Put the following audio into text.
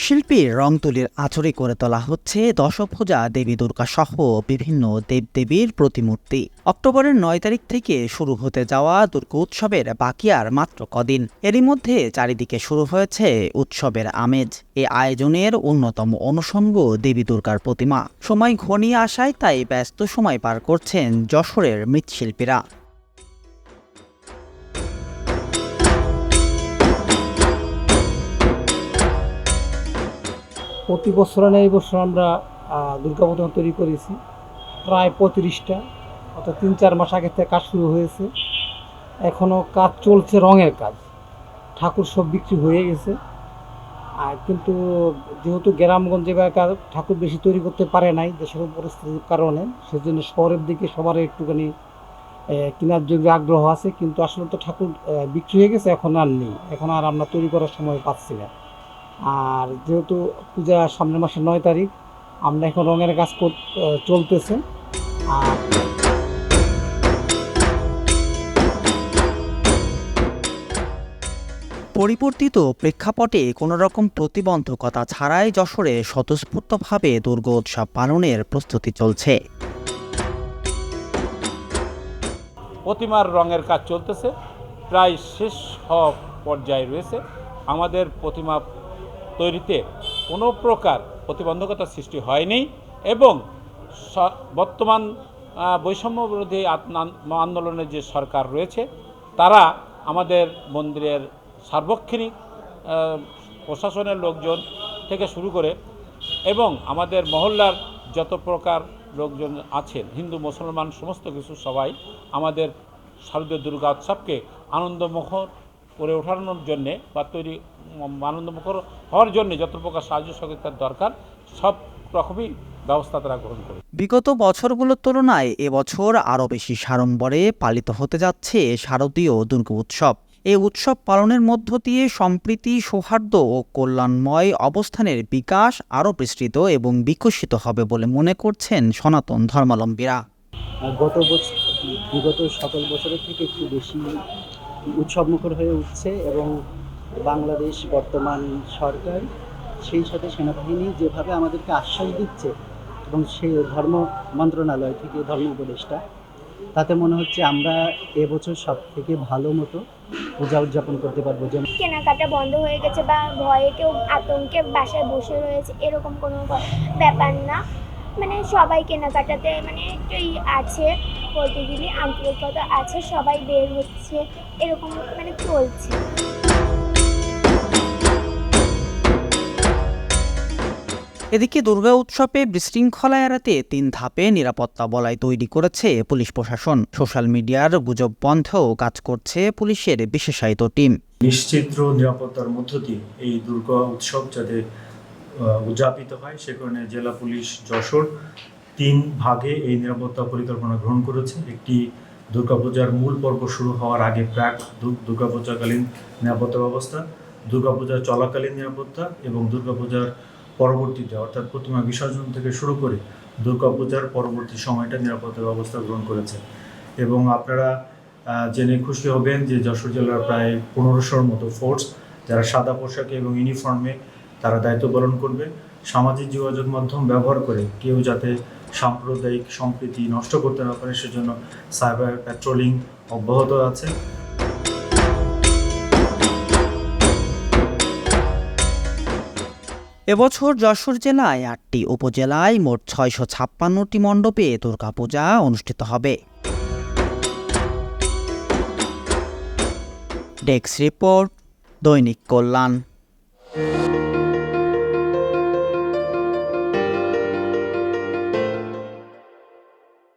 মৃৎশিল্পীর রং তুলির আচরে করে তোলা হচ্ছে দশভুজা দেবী দুর্গা সহ বিভিন্ন দেবদেবীর প্রতিমূর্তি। অক্টোবরের নয় তারিখ থেকে শুরু হতে যাওয়া দুর্গা উৎসবের বাকি আর মাত্র কদিন। এরই মধ্যে চারিদিকে শুরু হয়েছে উৎসবের আমেজ। এ আয়োজনের অন্যতম অনুষঙ্গ দেবী দুর্গার প্রতিমা। সময় ঘনিয়ে আসায় তাই ব্যস্ত সময় পার করছেন যশোরের মৃৎশিল্পীরা। প্রতি বছর না, এই বছর আমরা দুর্গা তৈরি করেছি। প্রায় পঁয়ত্রিশটা, অর্থাৎ তিন চার মাস আগে থেকে কাজ শুরু হয়েছে। এখনও কাজ চলছে, রঙের কাজ। ঠাকুর সব বিক্রি হয়ে গেছে। আর কিন্তু যেহেতু গ্রামগঞ্জে এলাকার ঠাকুর বেশি তৈরি করতে পারে নাই, দেশের পরিস্থিতির কারণে, সেজন্য শহরের দিকে সবার একটুখানি কেনার জন্য আগ্রহ আছে। কিন্তু আসলে তো ঠাকুর বিক্রি হয়ে গেছে, এখন আর নেই। এখন আর আমরা তৈরি করার সময় পাচ্ছি না। আর যেহেতু পূজা সামনের মাসের নয় তারিখ আমরা এখন রঙের কাজ কর- চলতেছে। আর পরিবর্তিত প্রেক্ষাপটে কোনো রকম প্রতিবন্ধকতা ছাড়াই যশোরে স্বতঃস্ফূর্তভাবে দুর্গোৎসব পালনের প্রস্তুতি চলছে। প্রতিমার রঙের কাজ চলতেছে। প্রায় শেষ হওয়া পর্যায়ে রয়েছে। আমাদের প্রতিমা তৈরিতে কোনো প্রকার প্রতিবন্ধকতা সৃষ্টি হয়নি এবং বর্তমান বৈষম্য বিরোধী আন্দোলনের যে সরকার রয়েছে, তারা আমাদের মন্দিরের সার্বক্ষণিক প্রশাসনের লোকজন থেকে শুরু করে এবং আমাদের মহল্লার যত প্রকার লোকজন আছেন, হিন্দু, মুসলমান, সমস্ত কিছু সবাই আমাদের শারদীয় দুর্গা উৎসবকে আনন্দমুখর করে ওঠানোর জন্যে বা তৈরি আনন্দমুখর হওয়ার জন্য যত প্রকার সাহায্য সহযোগিতার দরকার সব রকমই ব্যবস্থা তারা গ্রহণ করে। বিগত বছরগুলোর তুলনায় এবছর আরও বেশি সাড়ম্বরে পালিত হতে যাচ্ছে শারদীয় দুর্গা উৎসব। এই উৎসব পালনের মধ্য দিয়ে সম্প্রীতি সৌহার্দ্য ও কল্যাণময় অবস্থানের বিকাশ আরও বিস্তৃত এবং বিকশিত হবে বলে মনে করছেন সনাতন ধর্মাবলম্বীরা। গত বছর বিগত সকল বছরের থেকে একটু বেশি উৎসবমুখর হয়ে উঠছে এবং বাংলাদেশ, বর্তমান সরকার, সেই সাথে সেনাবাহিনী যেভাবে আমাদেরকে আশ্বাস দিচ্ছে এবং সেই ধর্ম মন্ত্রণালয় থেকে ধর্ম উপদেষ্টা, তাতে মনে হচ্ছে আমরা এবছর সব থেকে ভালো মতো পূজা উদযাপন করতে পারব। যেমন কেনাকাটা বন্ধ হয়ে গেছে বা ভয়ে কেউ আতঙ্কে বাসায় বসে রয়েছে, এরকম কোনো ব্যাপার না। মানে সবাই কেনাকাটাতে মানে একটু ই আছে বলতে গেলে আন্তরিকতা আছে, সবাই বের হচ্ছে, এরকম মানে চলছে। এদিকে দুর্গা উৎসবে বিশৃঙ্খলা এড়াতে তিন ধাপে নিরাপত্তা বলয় তৈরি করেছে পুলিশ প্রশাসন। সোশ্যাল মিডিয়ার গুজব বন্ধেও কাজ করছে পুলিশের বিশেষায়িত টিম। নিশ্চিদ্র নিরাপত্তার মধ্য দিয়ে এই দুর্গা উৎসব যাতে উদযাপিত হয়, সে কারণে জেলা পুলিশ যশোর তিন ভাগে এই নিরাপত্তা পরিকল্পনা গ্রহণ করেছে। একটি দুর্গাপূজার মূল পর্ব শুরু হওয়ার আগে প্রাক দুর্গাপূজাকালীন নিরাপত্তা ব্যবস্থা, দুর্গাপূজা চলাকালীন নিরাপত্তা এবং দুর্গাপূজার পরবর্তীতে, অর্থাৎ প্রতিমা বিসর্জন থেকে শুরু করে দুর্গাপূজার পরবর্তী সময়টা নিরাপত্তা ব্যবস্থা গ্রহণ করেছে। এবং আপনারা জেনে খুশি হবেন যে যশোর জেলার প্রায় পনেরোশোর মতো ফোর্স যারা সাদা পোশাকে এবং ইউনিফর্মে তারা দায়িত্ব পালন করবে। সামাজিক যোগাযোগ মাধ্যম ব্যবহার করে কেউ যাতে সাম্প্রদায়িক সম্প্রীতি নষ্ট করতে না পারে, সেজন্য সাইবার প্যাট্রোলিং অব্যাহত আছে। এবছর যশোর জেলায় আটটি উপজেলায় মোট ছয়শো ছাপ্পান্নটি মণ্ডপে দুর্গাপূজা অনুষ্ঠিত হবে। ডেস্ক রিপোর্ট দৈনিক কল্যাণ।